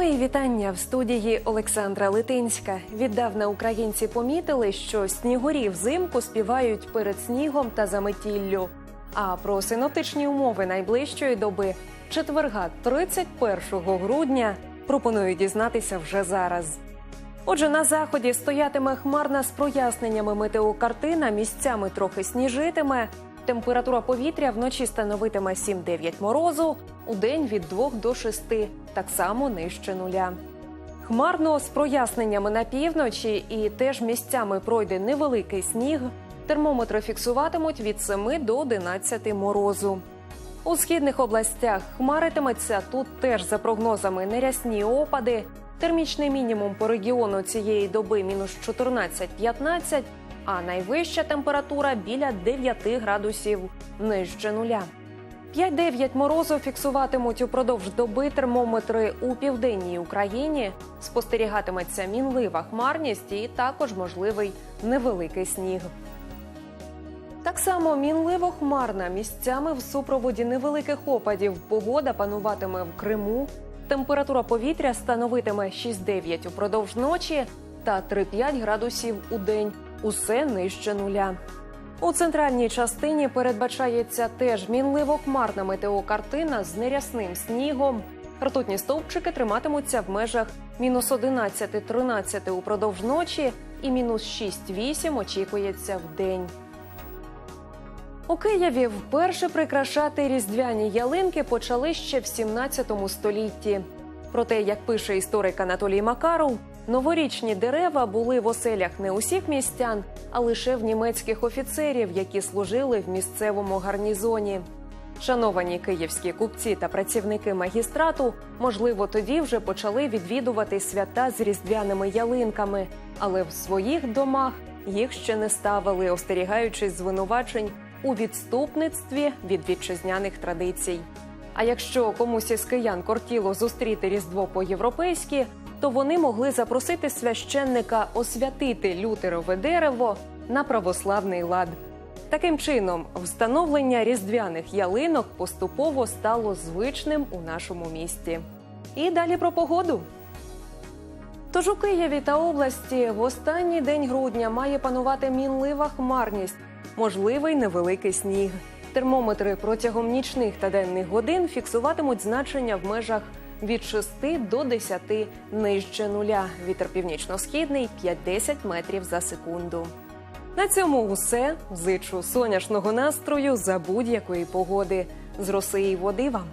вітання в студії Олександра Литинська. Віддавна українці помітили, що снігурі взимку співають перед снігом та заметіллю. А про синоптичні умови найближчої доби четверга, 31 грудня, пропоную дізнатися вже зараз. Отже, на заході стоятиме хмарна з проясненнями метеокартина, місцями трохи сніжитиме. Температура повітря вночі становитиме 7-9 морозу, у день від 2 до 6, так само нижче нуля. Хмарно з проясненнями на півночі і теж місцями пройде невеликий сніг. Термометри фіксуватимуть від 7 до 11 морозу. У східних областях хмаритиметься тут теж за прогнозами нерясні опади. Термічний мінімум по регіону цієї доби мінус 14-15, а найвища температура біля 9 градусів нижче нуля. 5-9 морозу фіксуватимуть упродовж доби термометри у південній Україні. Спостерігатиметься мінлива хмарність і також можливий невеликий сніг. Так само мінливо хмарна місцями в супроводі невеликих опадів. Погода пануватиме в Криму. Температура повітря становитиме 6-9 упродовж ночі та 3-5 градусів у день. Усе нижче нуля. У центральній частині передбачається теж мінливо хмарна метеокартина з нерясним снігом. Ртутні стовпчики триматимуться в межах мінус 11-13 упродовж ночі і мінус 6-8 очікується в день. У Києві вперше прикрашати різдвяні ялинки почали ще в 17 столітті. Проте, як пише історик Анатолій Макаров, новорічні дерева були в оселях не усіх містян, а лише в німецьких офіцерів, які служили в місцевому гарнізоні. Шановані київські купці та працівники магістрату, можливо, тоді вже почали відвідувати свята з різдвяними ялинками, але в своїх домах їх ще не ставили, остерігаючись звинувачень у відступництві від вітчизняних традицій. А якщо комусь із киян кортіло зустріти різдво по-європейськи, то вони могли запросити священника освятити лютерове дерево на православний лад. Таким чином, встановлення різдвяних ялинок поступово стало звичним у нашому місті. І далі про погоду. Тож у Києві та області в останній день грудня має панувати мінлива хмарність, можливий невеликий сніг. Термометри протягом нічних та денних годин фіксуватимуть значення в межах від 6 до 10 нижче нуля. Вітер північно-східний 5-10 метрів за секунду. На цьому усе. Зичу сонячного настрою за будь-якої погоди. З роси і води вам.